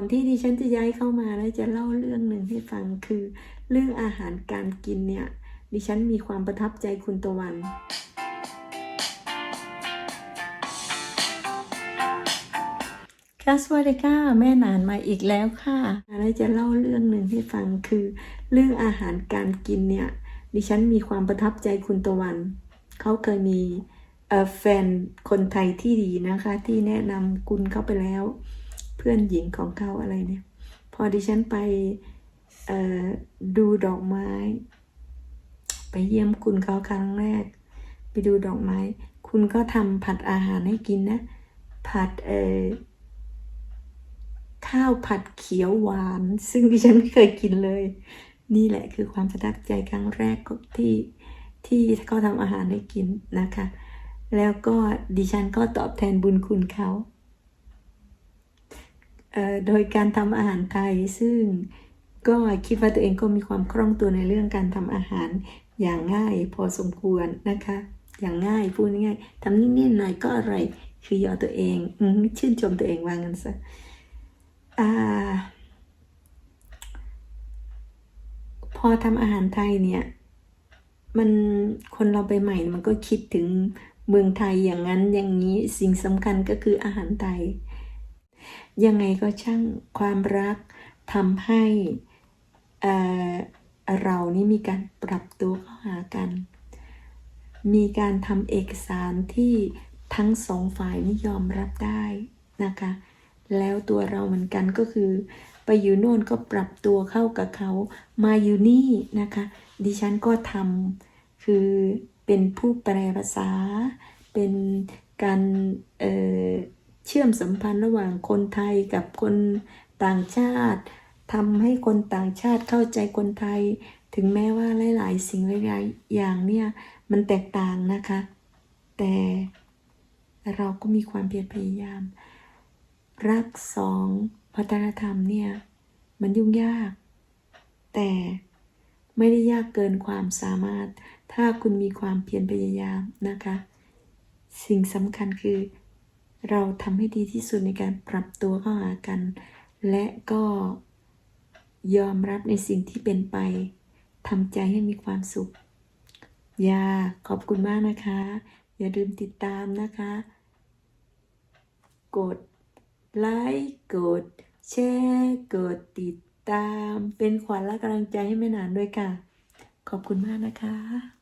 อนที่ดิฉันจะย้ายเข้ามาแล้วจะเล่าเรื่องหนึ่งให้ฟังคือ เรื่องอาหารการกินเนี่ย ดิฉันมีความประทับใจคุณตะวันค่ะสวัสดีค่ะแม่หนานมาอีกแล้วค่ะแล้วจะเล่าเรื่องหนึ่งให้ฟังคือ เรื่องอาหารการกินเนี่ย ดิฉันมีความประทับใจคุณตะวัน เขาเคยมีเอ่อแฟนคนไทยที่ดีนะคะ ที่แนะนำคุณเข้าไปแล้ว เพื่อนหญิงของเขาอะไรเนี่ย พอดิฉันไปดูดอกไม้ ไปเยี่ยมคุณเขาครั้งแรก ไปดูดอกไม้ คุณก็ทำผัดอาหารให้กินนะ ผัดเออข้าวผัดเขียวหวาน ซึ่งดิฉันไม่เคยกินเลย นี่แหละคือความประทับใจครั้งแรกที่ที่เขาทำอาหารให้กินนะคะ แล้วก็ดิฉันก็ตอบแทนบุญคุณเขา โดยการทำอาหารไทย ซึ่งก็คิดว่าตัวเองก็มีความคล่องตัวในเรื่องการทำอาหารอย่างง่ายพอสมควรนะคะ อย่างง่ายพูดง่ายทำนิดๆหน่อยก็อร่อยคือยอตัวเองอชื่นชมตัวเองว่างั้นซะอ่าพอทำอาหารไทยเนี่ยมันคนเราไปใหม่มันก็คิดถึงเมืองไทยอย่างนั้นอย่างนี้สิ่งสำคัญก็คืออาหารไทย ยังไงก็ช่างความรักทำให้เรานี่มีการปรับตัวเข้าหากัน มีการทำเอกสารที่ทั้งสองฝ่ายนี่ยอมรับได้นะคะ แล้วตัวเราเหมือนกันก็คือ ไปอยู่โน่นก็ปรับตัวเข้ากับเขามาอยู่นี่นะคะ ดิฉันก็ทำคือเป็นผู้แปลภาษา เป็นการเอ่อ เชื่อมสัมพันธ์ระหว่างคนไทยกับคนต่างชาติทำให้คนต่างชาติเข้าใจคนไทย ถึงแม้ว่าหลาย ๆ สิ่งหลายๆอย่างเนี่ยมันแตกต่างนะคะ แต่เราก็มีความเพียรพยายาม รักสองวัฒนธรรมเนี่ยมันยุ่งยาก แต่ไม่ได้ยากเกินความสามารถ ถ้าคุณมีความเพียรพยายามนะคะ สิ่งสำคัญคือ เราทำให้ดีที่สุดในการปรับตัวเข้าหากัน และก็ยอมรับในสิ่งที่เป็นไปทำใจให้มีความสุขอย่าขอบคุณมากนะคะ อย่าลืมติดตามนะคะ กดไลค์กด แชร์กดติดตาม เป็นขวัญและกำลังใจให้แม่นานด้วยค่ะ ขอบคุณมากนะคะ